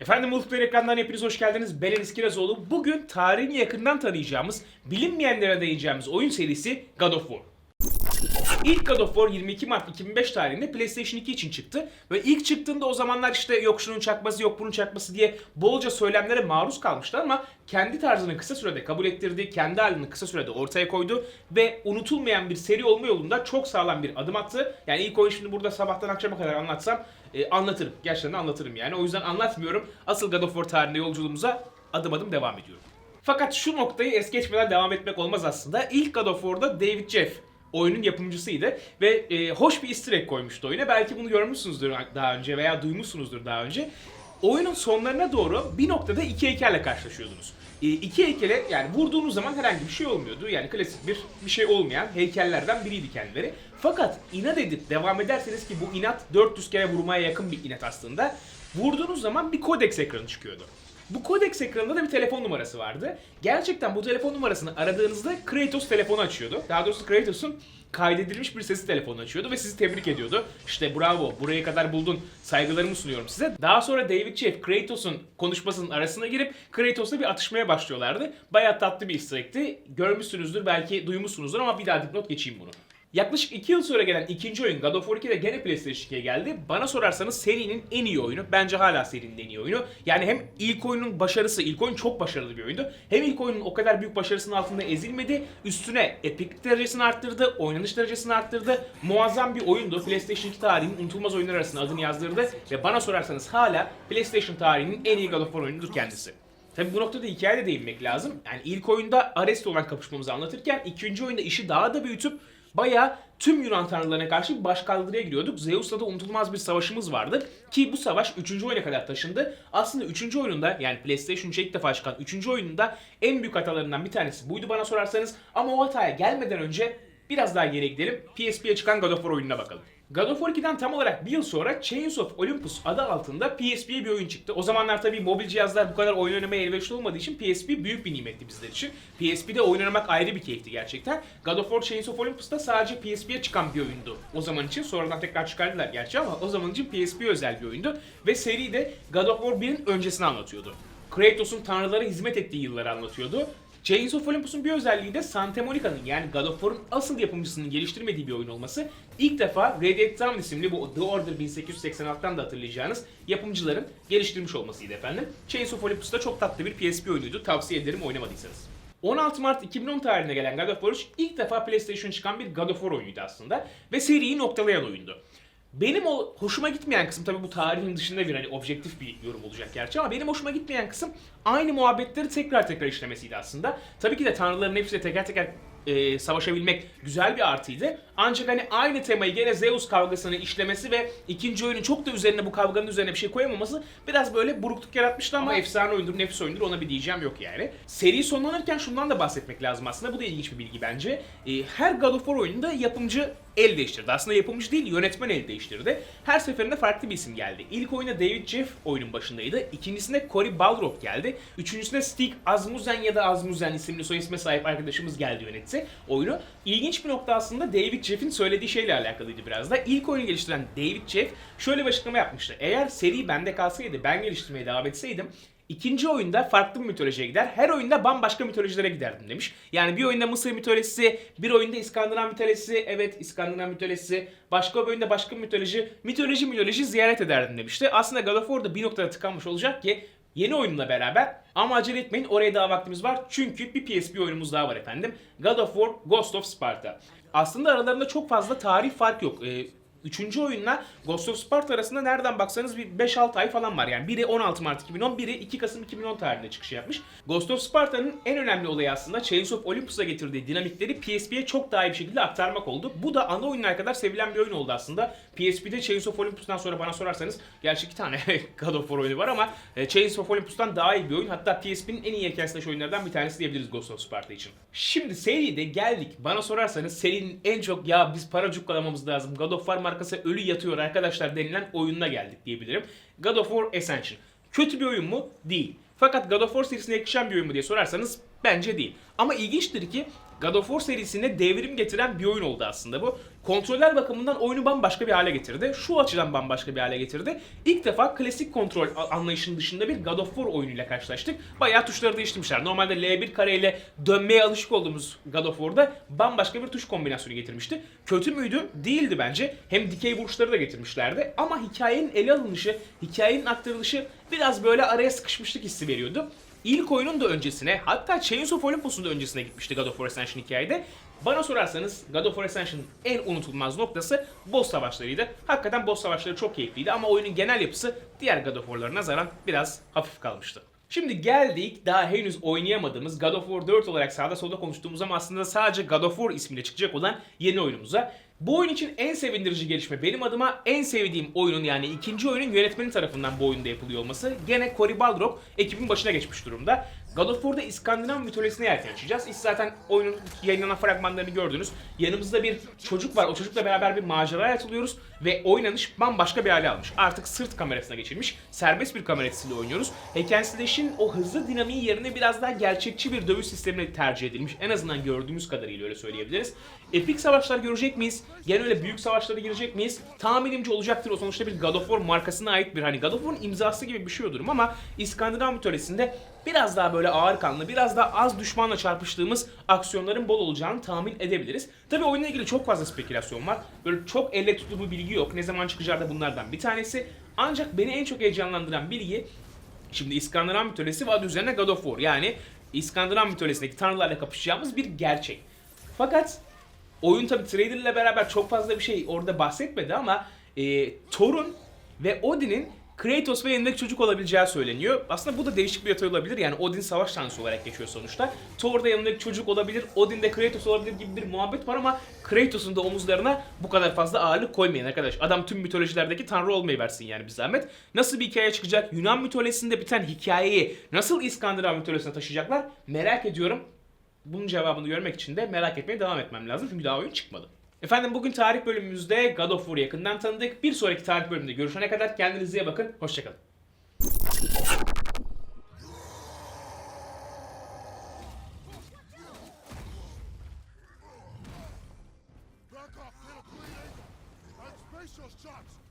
Efendim Multiplayer ekrandan hepiniz hoş geldiniz. Ben Enis Kirazoğlu. Bugün tarihini yakından tanıyacağımız, bilinmeyenlere değineceğimiz oyun serisi God of War. İlk God of War 22 Mart 2005 tarihinde PlayStation 2 için çıktı. Ve ilk çıktığında o zamanlar işte yok şunun çakması yok bunun çakması diye bolca söylemlere maruz kalmıştı ama kendi tarzını kısa sürede kabul ettirdi, kendi halini kısa sürede ortaya koydu ve unutulmayan bir seri olma yolunda çok sağlam bir adım attı. Yani ilk oyun şimdi burada sabahtan akşama kadar anlatsam e, anlatırım. Gerçekten anlatırım yani. O yüzden anlatmıyorum. Asıl God of War tarihinde yolculuğumuza adım adım devam ediyorum. Fakat şu noktayı es geçmeden devam etmek olmaz aslında. İlk God of War'da David Jeff oyunun yapımcısıydı ve e, hoş bir easter egg koymuştu oyuna. Belki bunu görmüşsünüzdür daha önce veya duymuşsunuzdur daha önce. Oyunun sonlarına doğru bir noktada iki heykerle karşılaşıyordunuz. E, iki heykele yani vurduğunuz zaman herhangi bir şey olmuyordu. Yani klasik bir bir şey olmayan heykellerden biriydi kendileri. Fakat inat edip devam ederseniz ki bu inat 400 kere vurmaya yakın bir inat aslında. Vurduğunuz zaman bir kodeks ekranı çıkıyordu. Bu kodeks ekranında da bir telefon numarası vardı. Gerçekten bu telefon numarasını aradığınızda Kratos telefonu açıyordu. Daha doğrusu Kratos'un kaydedilmiş bir sesi telefonu açıyordu ve sizi tebrik ediyordu. İşte bravo buraya kadar buldun saygılarımı sunuyorum size. Daha sonra David Jeff Kratos'un konuşmasının arasına girip Kratos'la bir atışmaya başlıyorlardı. Bayağı tatlı bir egg'ti. Görmüşsünüzdür belki duymuşsunuzdur ama bir daha dipnot geçeyim bunu. Yaklaşık 2 yıl sonra gelen ikinci oyun God of War 2 de gene PlayStation 2'ye geldi. Bana sorarsanız serinin en iyi oyunu. Bence hala serinin en iyi oyunu. Yani hem ilk oyunun başarısı, ilk oyun çok başarılı bir oyundu. Hem ilk oyunun o kadar büyük başarısının altında ezilmedi. Üstüne epiklik derecesini arttırdı, oynanış derecesini arttırdı. Muazzam bir oyundu. PlayStation 2 tarihinin unutulmaz oyunlar arasında adını yazdırdı. Ve bana sorarsanız hala PlayStation tarihinin en iyi God of War oyunudur kendisi. Tabi bu noktada hikayeye de değinmek lazım. Yani ilk oyunda Ares'le olan kapışmamızı anlatırken ikinci oyunda işi daha da büyütüp bayağı tüm Yunan tanrılarına karşı bir başkaldırıya giriyorduk. Zeus'la da unutulmaz bir savaşımız vardı. Ki bu savaş 3. oyuna kadar taşındı. Aslında 3. oyununda yani PlayStation 3'e ilk defa çıkan 3. oyununda en büyük hatalarından bir tanesi buydu bana sorarsanız. Ama o hataya gelmeden önce biraz daha geriye gidelim. PSP'ye çıkan God of War oyununa bakalım. God of War 2'den tam olarak bir yıl sonra Chains of Olympus adı altında PSP'ye bir oyun çıktı. O zamanlar tabii mobil cihazlar bu kadar oyun oynamaya elverişli olmadığı için PSP büyük bir nimetti bizler için. PSP'de oyun oynamak ayrı bir keyifti gerçekten. God of War Chains of Olympus'ta sadece PSP'ye çıkan bir oyundu. O zaman için sonradan tekrar çıkardılar gerçi ama o zaman için PSP özel bir oyundu. Ve seri de God of War 1'in öncesini anlatıyordu. Kratos'un tanrılara hizmet ettiği yılları anlatıyordu. Chains of Olympus'un bir özelliği de Santa Monica'nın yani God of War'un asıl yapımcısının geliştirmediği bir oyun olması. İlk defa Red Dead Dawn isimli bu The Order 1886'tan da hatırlayacağınız yapımcıların geliştirmiş olmasıydı efendim. Chains of Olympus da çok tatlı bir PSP oyunuydu. Tavsiye ederim oynamadıysanız. 16 Mart 2010 tarihinde gelen God of War 3 ilk defa PlayStation çıkan bir God of War oyunuydu aslında ve seriyi noktalayan oyundu. Benim o hoşuma gitmeyen kısım tabii bu tarihin dışında bir hani objektif bir yorum olacak gerçi ama benim hoşuma gitmeyen kısım aynı muhabbetleri tekrar tekrar işlemesiydi aslında. Tabii ki de tanrıların hepsiyle teker teker e, savaşabilmek güzel bir artıydı. Ancak hani aynı temayı gene Zeus kavgasını işlemesi ve ikinci oyunun çok da üzerine bu kavganın üzerine bir şey koyamaması biraz böyle burukluk yaratmıştı ama, efsane oyundur, nefis oyundur ona bir diyeceğim yok yani. Seri sonlanırken şundan da bahsetmek lazım aslında. Bu da ilginç bir bilgi bence. E, her God of War oyununda yapımcı el değiştirdi. Aslında yapımcı değil, yönetmen el değiştirdi. Her seferinde farklı bir isim geldi. İlk oyuna David Jeff oyunun başındaydı. İkincisinde Cory Balrog geldi. Üçüncüsüne Stig Asmussen ya da Asmussen isimli soy isme sahip arkadaşımız geldi yönetti oyunu. İlginç bir nokta aslında David Jeff'in söylediği şeyle alakalıydı biraz da. İlk oyunu geliştiren David Jeff şöyle bir açıklama yapmıştı. Eğer seri bende kalsaydı, ben geliştirmeye devam etseydim İkinci oyunda farklı bir mitolojiye gider. Her oyunda bambaşka mitolojilere giderdim demiş. Yani bir oyunda Mısır mitolojisi, bir oyunda İskandinav mitolojisi, evet İskandinav mitolojisi, başka bir oyunda başka bir mitoloji, mitoloji mitoloji ziyaret ederdim demişti. Aslında God of War'da bir noktada tıkanmış olacak ki yeni oyunla beraber ama acele etmeyin oraya daha vaktimiz var. Çünkü bir PSP oyunumuz daha var efendim. God of War Ghost of Sparta. Aslında aralarında çok fazla tarih fark yok. Ee, Üçüncü oyunla Ghost of Sparta arasında nereden baksanız bir 5-6 ay falan var. Yani biri 16 Mart 2010, biri 2 Kasım 2010 tarihinde çıkış yapmış. Ghost of Sparta'nın en önemli olayı aslında Chains of Olympus'a getirdiği dinamikleri PSP'ye çok daha iyi bir şekilde aktarmak oldu. Bu da ana oyunlar kadar sevilen bir oyun oldu aslında. PSP'de Chains of Olympus'tan sonra bana sorarsanız gerçi iki tane God of War oyunu var ama e, Chains of Olympus'tan daha iyi bir oyun. Hatta PSP'nin en iyi hikaye slash oyunlardan bir tanesi diyebiliriz Ghost of Sparta için. Şimdi seride geldik. Bana sorarsanız serinin en çok ya biz para cukkalamamız lazım. God of War markası ölü yatıyor arkadaşlar denilen oyununa geldik diyebilirim. God of War Ascension. Kötü bir oyun mu? Değil. Fakat God of War serisine yakışan bir oyun mu diye sorarsanız bence değil. Ama ilginçtir ki God of War serisine devrim getiren bir oyun oldu aslında bu. Kontroller bakımından oyunu bambaşka bir hale getirdi. Şu açıdan bambaşka bir hale getirdi. İlk defa klasik kontrol anlayışının dışında bir God of War oyunuyla karşılaştık. Bayağı tuşları değiştirmişler. Normalde L1 kareyle dönmeye alışık olduğumuz God of War'da bambaşka bir tuş kombinasyonu getirmişti. Kötü müydü? Değildi bence. Hem dikey vuruşları da getirmişlerdi. Ama hikayenin ele alınışı, hikayenin aktarılışı biraz böyle araya sıkışmışlık hissi veriyordu. İlk oyunun da öncesine hatta Chains of Olympus'un da öncesine gitmişti God of War Ascension hikayede. Bana sorarsanız God of War Ascension'ın en unutulmaz noktası boss savaşlarıydı. Hakikaten boss savaşları çok keyifliydi ama oyunun genel yapısı diğer God of War'lara nazaran biraz hafif kalmıştı. Şimdi geldik daha henüz oynayamadığımız God of War 4 olarak sağda solda konuştuğumuz ama aslında sadece God of War ismiyle çıkacak olan yeni oyunumuza. Bu oyun için en sevindirici gelişme benim adıma en sevdiğim oyunun yani ikinci oyunun yönetmeni tarafından bu oyunda yapılıyor olması. Gene Cory Balrog ekibin başına geçmiş durumda. God of War'da İskandinav mitolojisine yelken açacağız. Siz zaten oyunun yayınlanan fragmanlarını gördünüz. Yanımızda bir çocuk var. O çocukla beraber bir maceraya atılıyoruz ve oynanış bambaşka bir hale almış. Artık sırt kamerasına geçilmiş. Serbest bir kamera açısıyla oynuyoruz. Hack Slash'in o hızlı dinamiği yerine biraz daha gerçekçi bir dövüş sistemine tercih edilmiş. En azından gördüğümüz kadarıyla öyle söyleyebiliriz. Epik savaşlar görecek miyiz? Gene öyle büyük savaşlara girecek miyiz? Tahminimce olacaktır. O sonuçta bir God of War markasına ait bir hani God of War'un imzası gibi bir şey o durum ama İskandinav mitolojisinde biraz daha böyle ağır kanlı, biraz daha az düşmanla çarpıştığımız aksiyonların bol olacağını tahmin edebiliriz. Tabii oyunla ilgili çok fazla spekülasyon var. Böyle çok elle tutulur bir bilgi yok. Ne zaman çıkacağı da bunlardan bir tanesi. Ancak beni en çok heyecanlandıran bilgi Şimdi İskandinav mitolojisi ve üzerine God of War. Yani İskandinav mitolojisindeki tanrılarla kapışacağımız bir gerçek. Fakat oyun tabi trailer ile beraber çok fazla bir şey orada bahsetmedi ama e, Thor'un ve Odin'in Kratos ve yanındaki çocuk olabileceği söyleniyor. Aslında bu da değişik bir detay olabilir. Yani Odin savaş tanrısı olarak geçiyor sonuçta. Thor da yanındaki çocuk olabilir, Odin de Kratos olabilir gibi bir muhabbet var ama Kratos'un da omuzlarına bu kadar fazla ağırlık koymayın arkadaş. Adam tüm mitolojilerdeki tanrı olmayı versin yani bir zahmet. Nasıl bir hikaye çıkacak? Yunan mitolojisinde biten hikayeyi nasıl İskandinav mitolojisine taşıyacaklar? Merak ediyorum. Bunun cevabını görmek için de merak etmeye devam etmem lazım. Çünkü daha oyun çıkmadı. Efendim bugün tarih bölümümüzde God of War'u yakından tanıdık. Bir sonraki tarih bölümünde görüşene kadar kendinize iyi bakın. Hoşçakalın. Shots!